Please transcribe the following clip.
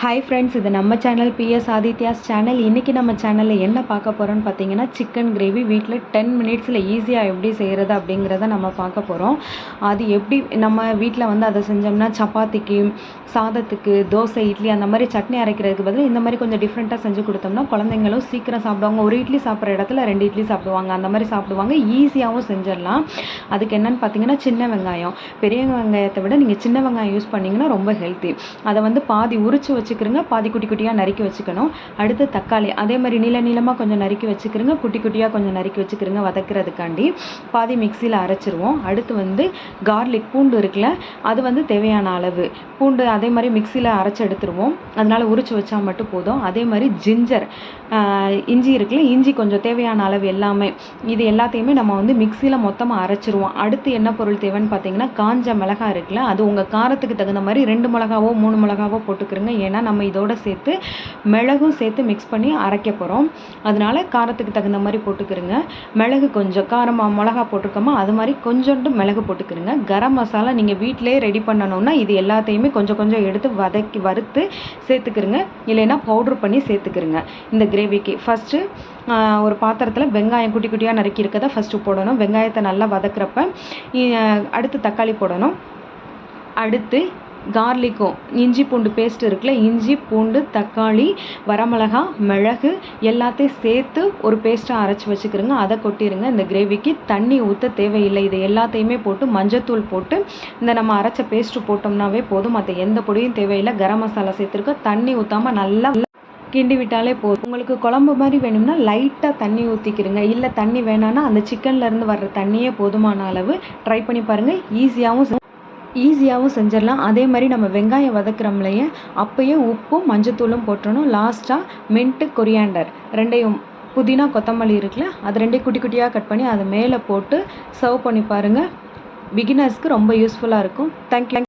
Hi friends இது நம்ம channel PS Aditya's channel இன்றைக்கி நம்ம சேனலில் என்ன பார்க்க போகிறோன்னு பார்த்தீங்கன்னா சிக்கன் கிரேவி வீட்டில் டென் மினிட்ஸில் ஈஸியாக எப்படி செய்கிறது அப்படிங்கிறத நம்ம பார்க்க போகிறோம் அது எப்படி நம்ம வீட்டில் வந்து அதை செஞ்சோம்னா சப்பாத்திக்கு சாதத்துக்கு தோசை இட்லி அந்த மாதிரி சட்னி அரைக்கிறதுக்கு பதில் இந்த மாதிரி கொஞ்சம் டிஃப்ரெண்ட்டாக செஞ்சு கொடுத்தோம்னா குழந்தைங்களும் சீக்கிரம் சாப்பிடுவாங்க. ஒரு இட்லி சாப்பிட்ற இடத்துல ரெண்டு இட்லி சாப்பிடுவாங்க. அந்த மாதிரி சாப்பிடுவாங்க. ஈஸியாகவும் செஞ்சிடலாம். அதுக்கு என்னென்னு பார்த்தீங்கன்னா சின்ன வெங்காயம். பெரிய வெங்காயத்தை விட நீங்கள் சின்ன வெங்காயம் யூஸ் பண்ணிங்கன்னா ரொம்ப ஹெல்த்தி அதை வந்து பாதி உரிச்சு வச்சுக்கிறங்க பாதி குட்டி குட்டியாக நறுக்கி வச்சுக்கணும். அடுத்து தக்காளி. அதே மாதிரி நீள நீளமாக கொஞ்சம் நறுக்கி வச்சுக்கிறங்க குட்டி குட்டியாக கொஞ்சம் நறுக்கி வச்சுக்கிறங்க வதக்கிறதுக்காண்டி. பாதி மிக்சியில் அரைச்சிருவோம். அடுத்து வந்து கார்லிக் பூண்டு இருக்குல்ல அது வந்து தேவையான அளவு. பூண்டு அதே மாதிரி மிக்சியில் அரைச்சி எடுத்துருவோம். அதனால் உரிச்சு வச்சா மட்டும் போதும். அதே மாதிரி ஜிஞ்சர் இஞ்சி இருக்குல்ல இஞ்சி கொஞ்சம் தேவையான அளவு எல்லாமே. இது எல்லாத்தையுமே நம்ம வந்து மிக்சியில் மொத்தமாக அரைச்சிருவோம். அடுத்து என்ன பொருள் தேவைன்னு பார்த்தீங்கன்னா காஞ்ச மிளகா இருக்குல்ல அது உங்கள் காரத்துக்கு தகுந்த மாதிரி ரெண்டு மிளகாவோ மூணு மிளகாவோ போட்டுக்கிறோங்க ஏன்னா நம்ம இதோட சேர்த்து மிளகும் சேர்த்து மிக்ஸ் பண்ணி அரைக்க போகிறோம் அதனால காரத்துக்கு தகுந்த மாதிரி போட்டுக்கிறோங்க. மிளகு கொஞ்சம் காரமாக மிளகா போட்டிருக்கோமா அது மாதிரி கொஞ்சோண்டு மிளகு போட்டுக்கிறோங்க. கரம் மசாலா நீங்கள் வீட்டிலே ரெடி பண்ணணும்னா இது எல்லாத்தையுமே கொஞ்சம் கொஞ்சம் எடுத்து வதக்கி வறுத்து சேர்த்துக்கிறோங்க. இல்லைன்னா பவுட்ரு பண்ணி சேர்த்துக்கிறோங்க. இந்த கிரேவிக்கு ஃபஸ்ட்டு ஒரு பாத்திரத்தில் வெங்காயம் குட்டி குட்டியாக நறுக்கி இருக்கதை ஃபஸ்ட்டு போடணும். வெங்காயத்தை நல்லா வதக்குறப்ப அடுத்து தக்காளி போடணும். அடுத்து கார்லிக்கும் இஞ்சி பூண்டு பேஸ்ட் இருக்குல்ல இஞ்சி பூண்டு தக்காளி வரமிளகா மிளகு எல்லாத்தையும் சேர்த்து ஒரு பேஸ்ட்டாக அரைச்சி வச்சுக்கிறோங்க அதை கொட்டிடுங்க இந்த கிரேவிக்கு தண்ணி ஊற்ற தேவையில்லை. இது எல்லாத்தையுமே போட்டு மஞ்சத்தூள் போட்டு இந்த நம்ம அரைச்ச பேஸ்ட்டு போட்டோம்னாவே போதும். மற்ற எந்த பொடியும் தேவையில்லை. கரம் மசாலா சேர்த்துருக்கோம் தண்ணி ஊற்றாமல் நல்லா கிண்டி விட்டாலே போதும். உங்களுக்கு குழம்பு மாதிரி வேணும்னா லைட்டாக தண்ணி ஊற்றிக்கிறங்க இல்லை தண்ணி வேணான்னா அந்த சிக்கன்லேருந்து வர்ற தண்ணியே போதுமான அளவு. ட்ரை பண்ணி பாருங்கள் ஈஸியாகவும் ஈஸியாகவும் செஞ்சிடலாம். அதே மாதிரி நம்ம வெங்காயம் வதக்குறோம்லையே அப்போயே உப்பும் மஞ்சத்தூளும் போட்டுறணும். லாஸ்ட்டாக மின்ட்டு கொரியாண்டர் ரெண்டையும் புதினா கொத்தமல்லி இருக்குல்ல அது ரெண்டையும் குட்டி குட்டியாக கட் பண்ணி அது மேலே போட்டு சர்வ் பண்ணி பாருங்கள் பிகினர்ஸ்க்கு ரொம்ப யூஸ்ஃபுல்லாக இருக்கும். தேங்க்யூ